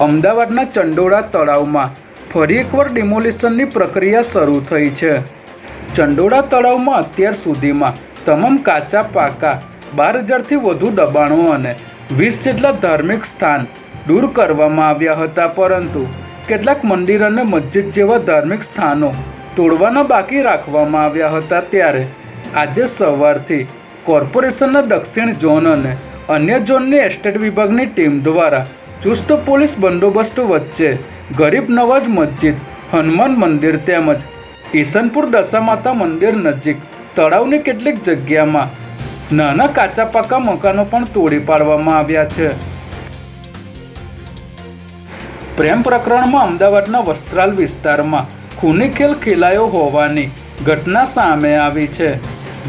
અમદાવાદના ચંડોળા તળાવમાં ફરી એકવાર ડિમોલિશનની પ્રક્રિયા શરૂ થઈ છે. ચંડોળા તળાવમાં અત્યાર સુધીમાં તમામ કાચા, પાકા, બાર હજારથી વધુ દબાણો અને વીસ જેટલા ધાર્મિક સ્થાન દૂર કરવામાં આવ્યા હતા, પરંતુ કેટલાક મંદિર અને મસ્જિદ જેવા ધાર્મિક સ્થાનો તોડવાના બાકી રાખવામાં આવ્યા હતા ત્યારે આજે સવારથી કોર્પોરેશનના દક્ષિણ ઝોન અને અન્ય ઝોનની એસ્ટેટ વિભાગની ટીમ દ્વારા ચુસ્ત પોલીસ બંદોબસ્ત વચ્ચે ગરીબ નવાજ મસ્જિદ, હનુમાન મંદિર તેમજ ઈસનપુર દશામાતા મંદિર નજીક. તળાવની કેટલીક જગ્યામાં નાના કાચા પાકા મકાનો પણ તોડી પાડવામાં આવ્યા છે. પ્રેમ પ્રકરણમાં અમદાવાદના વસ્ત્રાલ વિસ્તારમાં ખૂની ખેલ ખેલાયો હોવાની ઘટના સામે આવી છે.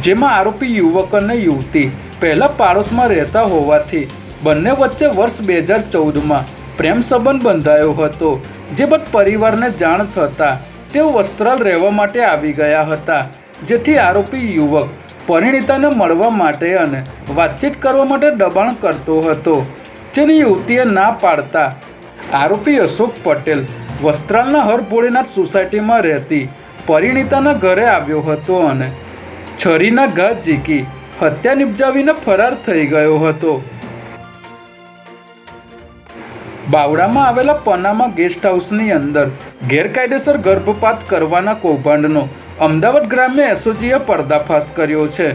જેમાં આરોપી યુવક અને યુવતી પહેલા પાડોશમાં રહેતા હોવાથી બંને વચ્ચે વર્ષ બે હજાર ચૌદમાં પ્રેમ સંબંધ બંધાયો હતો, જે બાદ પરિવારને જાણ થતાં તેઓ વસ્ત્રાલ રહેવા માટે આવી ગયા હતા, જેથી આરોપી યુવક પરિણીતાને મળવા માટે અને વાતચીત કરવા માટે દબાણ કરતો હતો. જેની યુવતીએ ના પાડતા આરોપી અશોક પટેલ વસ્ત્રાલના હરભોળીનાથ સોસાયટીમાં રહેતી પરિણીતાના ઘરે આવ્યો હતો અને છરીના ઘા ઝીકી હત્યા નિપજાવીને ફરાર થઈ ગયો હતો. બાવડામાં આવેલા પનામા ગેસ્ટ હાઉસની અંદર ગેરકાયદેસર ગર્ભપાત કરવાના કૌભાંડનો અમદાવાદ ગ્રામ્ય એસઓજીએ પર્દાફાશ કર્યો છે,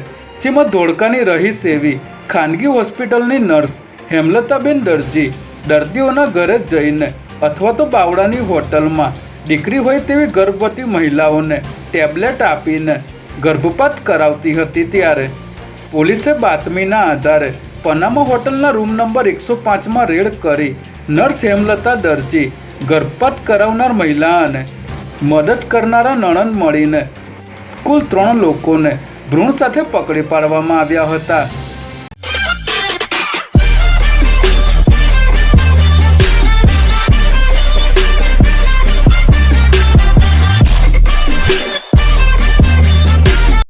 જેમાં ધોળકાની રહીશ એવી ખાનગી હોસ્પિટલની નર્સ હેમલતાબેન દરજી દર્દીઓના ઘરે જઈને અથવા તો બાવડાની હોટલમાં દીકરી હોય તેવી ગર્ભવતી મહિલાઓને ટેબ્લેટ આપીને ગર્ભપાત કરાવતી હતી ત્યારે પોલીસે બાતમીના આધારે પનામા હોટલના રૂમ નંબર એકસો પાંચમાં રેડ કરી નર્સ હેમલતા દરજી, ગર્ભપાત કરાવનાર મહિલા અને મદદ કરનારા નણંદ મળીને કુલ ત્રણ લોકોને ભ્રૂણ સાથે પકડી પાડવામાં આવ્યા હતા.